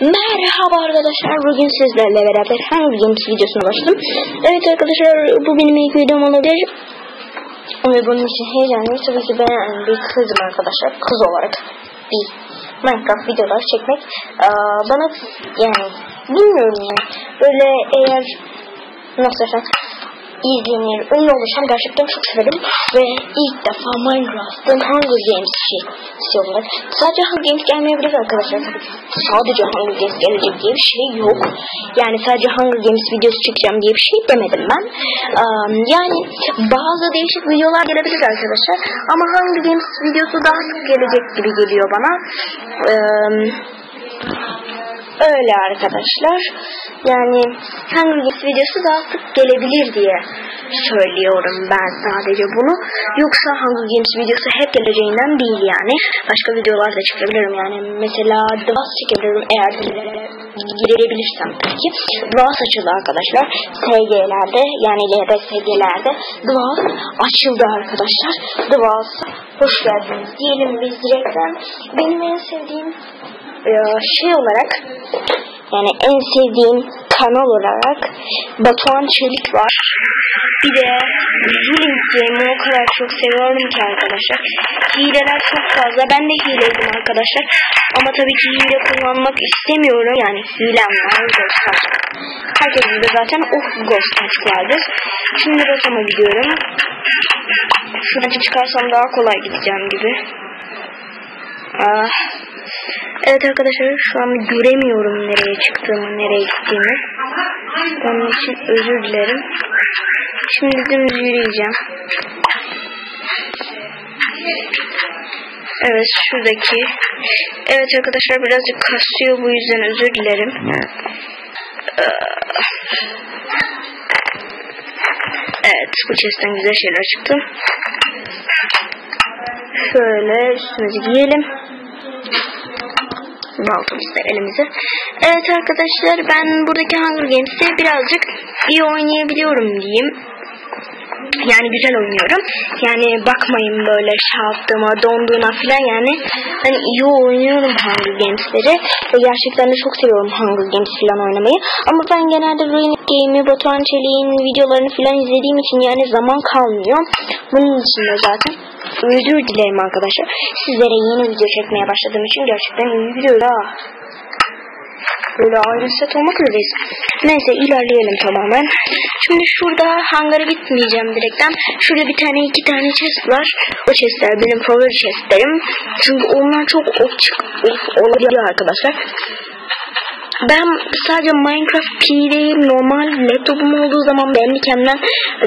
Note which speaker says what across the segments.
Speaker 1: Merhaba arkadaşlar bugün sizlerle beraber Hunger Games videosuna başladım. Evet arkadaşlar bu benim ilk videom olabilir. Ve bunun için heyecanlıyım. Tabii ki ben bir kızım arkadaşlar. Kız olarak bir Minecraft videolar çekmek aa, bana yani bilmiyorum yani böyle eğer nasıl desem izlenir, ünlü oluşan gerçekten çok severim. Ve ilk defa Minecraft'ın Hunger Games şey istiyorlar. Sadece Hunger Games gelmeyebilir arkadaşlar. Sadece Hunger Games gelecek diye bir şey yok. Yani sadece Hunger Games videosu çekeceğim diye bir şey demedim ben. Um, yani bazı değişik videolar gelebilir arkadaşlar. Ama Hunger Games videosu daha sık gelecek gibi geliyor bana. Um, öyle arkadaşlar. Yani Games videosu daha sık gelebilir diye söylüyorum ben sadece bunu. Yoksa Hunger Games videosu hep geleceğinden değil yani. Başka videolar da çekebilirim yani. Mesela The Voice çekebilirim eğer girebilirsem peki. The açıldı arkadaşlar. SG'lerde yani LRSG'lerde The Voice açıldı arkadaşlar. The hoş geldiniz diyelim biz direkten. Benim en sevdiğim şey olarak yani en sevdiğim kanal olarak Batuhan Çelik var. Bir de Ruling Game'i o kadar çok seviyorum ki arkadaşlar. Hileler çok fazla. Ben de hileydim arkadaşlar. Ama tabii ki hile kullanmak istemiyorum. Yani hilem var. Ghost. Herkesin de zaten of Ghost Touch vardır. Şimdi Rotom'a gidiyorum. Şuradan çıkarsam daha kolay gideceğim gibi. Ah. Evet arkadaşlar şu an göremiyorum nereye çıktığımı, nereye gittiğimi. Onun için özür dilerim. Şimdi dümdüz yürüyeceğim. Evet şuradaki. Evet arkadaşlar birazcık kasıyor bu yüzden özür dilerim. Evet bu chest'ten güzel şeyler çıktı. Şöyle üstümüzü giyelim baltamızı da elimize. Evet arkadaşlar ben buradaki Hunger Games'i birazcık iyi oynayabiliyorum diyeyim. Yani güzel oynuyorum. Yani bakmayın böyle şey yaptığıma, donduğuna falan yani. Hani iyi oynuyorum Hunger Games'leri. Ve gerçekten de çok seviyorum Hunger Games falan oynamayı. Ama ben genelde Ruin Game'i, Batuhan Çelik'in videolarını falan izlediğim için yani zaman kalmıyor. Bunun için de zaten özür dilerim arkadaşlar. Sizlere yeni video çekmeye başladığım için gerçekten iyi gidiyor Böyle ayrı set olmak üzereyiz. Neyse ilerleyelim tamamen. Şimdi şurada hangara gitmeyeceğim direkten. Şurada bir tane iki tane chest var. O chestler benim favori chestlerim. Çünkü onlar çok optik oluyor arkadaşlar. Ben sadece Minecraft PD'yim normal laptopum olduğu zaman Bandicam'den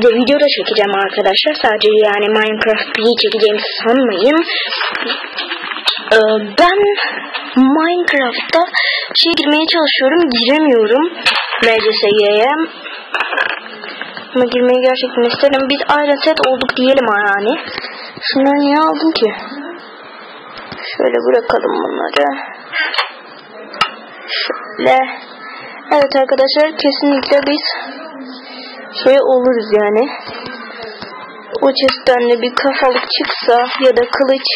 Speaker 1: de video da çekeceğim arkadaşlar. Sadece yani Minecraft P çekeceğimi sanmayın. Ee, ben Minecraft'ta şey girmeye çalışıyorum. Giremiyorum. MCSG'ye. Ama girmeyi gerçekten isterim. Biz Iron Set olduk diyelim yani. Şunları niye aldım ki? Şöyle bırakalım bunları. Şöyle. Evet arkadaşlar kesinlikle biz şey oluruz yani. O chest'ten de bir kafalık çıksa ya da kılıç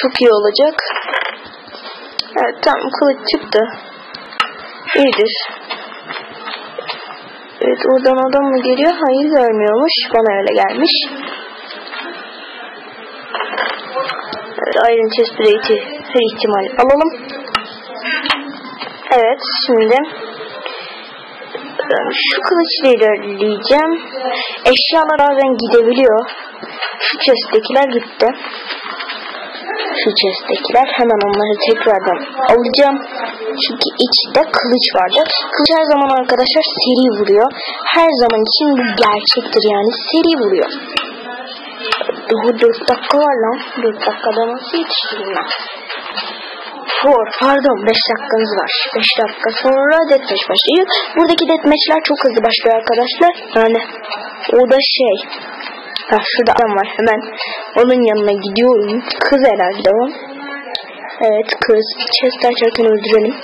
Speaker 1: çok iyi olacak. Evet tamam kılıç çıktı. İyidir. Evet oradan adam mı geliyor? Hayır vermiyormuş. Bana öyle gelmiş. Evet Iron Chest Plate'i her ihtimal alalım. Evet şimdi şu kılıçla ilerleyeceğim. Eşyalar bazen gidebiliyor. Şu chest'tekiler gitti. Şu chest'tekiler hemen onları tekrardan alacağım. Çünkü içinde kılıç vardı. Kılıç her zaman arkadaşlar seri vuruyor. Her zaman için bu gerçektir yani seri vuruyor. Daha 4 dakika var lan. 4 dakikada nasıl yetiştireyim? For, pardon 5 dakikamız var. 5 dakika sonra deathmatch başlıyor. Buradaki deathmatchler çok hızlı başlıyor arkadaşlar. Yani o da şey. Ha şurada adam var hemen. Onun yanına gidiyorum. Kız herhalde o. Evet kız. Chest açarken öldürelim.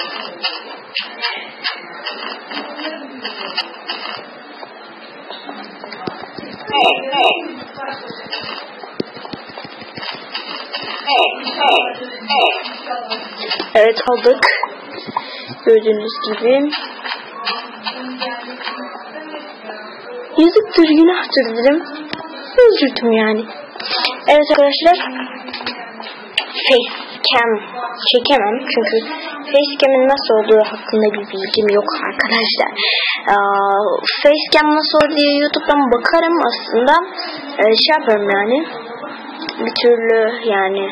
Speaker 1: Evet aldık. Gördüğünüz gibi. Yazıktır günahtır dedim. Üzüldüm yani. Evet arkadaşlar. Facecam çekemem çünkü facecam'in nasıl olduğu hakkında bir bilgim yok arkadaşlar. Ee, facecam nasıl olur diye YouTube'dan bakarım aslında. Ee, şey yaparım yani. Bir türlü yani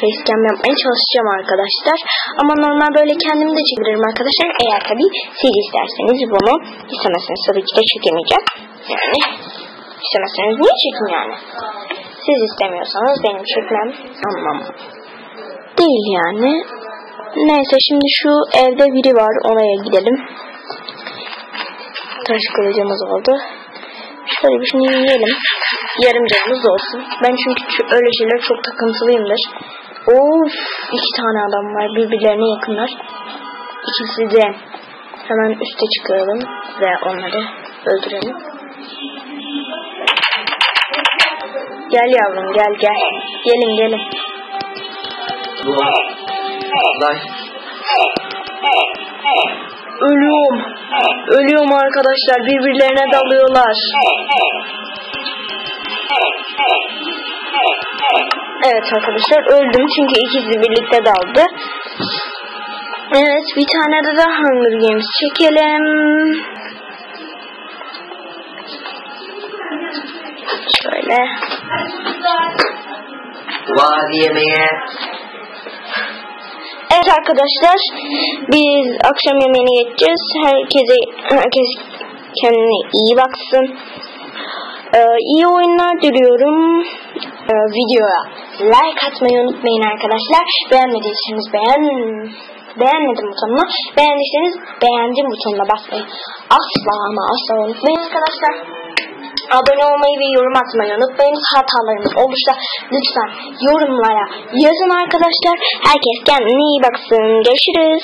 Speaker 1: facecam yapmaya çalışacağım arkadaşlar. Ama normal böyle kendim de çekebilirim arkadaşlar. Eğer tabi siz isterseniz bunu istemezseniz tabii ki de çekemeyeceğim. Yani istemezseniz niye çekin yani? Siz istemiyorsanız benim çekmem anlam değil yani. Neyse şimdi şu evde biri var oraya gidelim. Taş kılıcımız oldu. Şöyle bir şunu yiyelim. Yarım canımız olsun. Ben çünkü öyle şeyler çok takıntılıyımdır. Of iki tane adam var birbirlerine yakınlar. İkisi de hemen üste çıkaralım ve onları öldürelim. Gel yavrum gel gel. Gelin gelin.
Speaker 2: Lan.
Speaker 1: Ölüyorum. Ölüyorum arkadaşlar. Birbirlerine dalıyorlar. Evet arkadaşlar öldüm çünkü ikisi birlikte daldı. Evet bir tane de daha Hunger Games çekelim. Şöyle.
Speaker 2: Vadi yemeğe.
Speaker 1: Evet arkadaşlar biz akşam yemeğine geçeceğiz. Herkese herkes kendine iyi baksın. Ee, iyi oyunlar diliyorum. Ee, videoya like atmayı unutmayın arkadaşlar. Beğenmediyseniz beğen beğenmedim butonuna. Beğendiyseniz beğendim butonuna basmayı asla ama asla unutmayın arkadaşlar. Abone olmayı ve yorum atmayı unutmayın. Hatalarımız olursa lütfen yorumlara yazın arkadaşlar. Herkes kendine iyi baksın. Görüşürüz.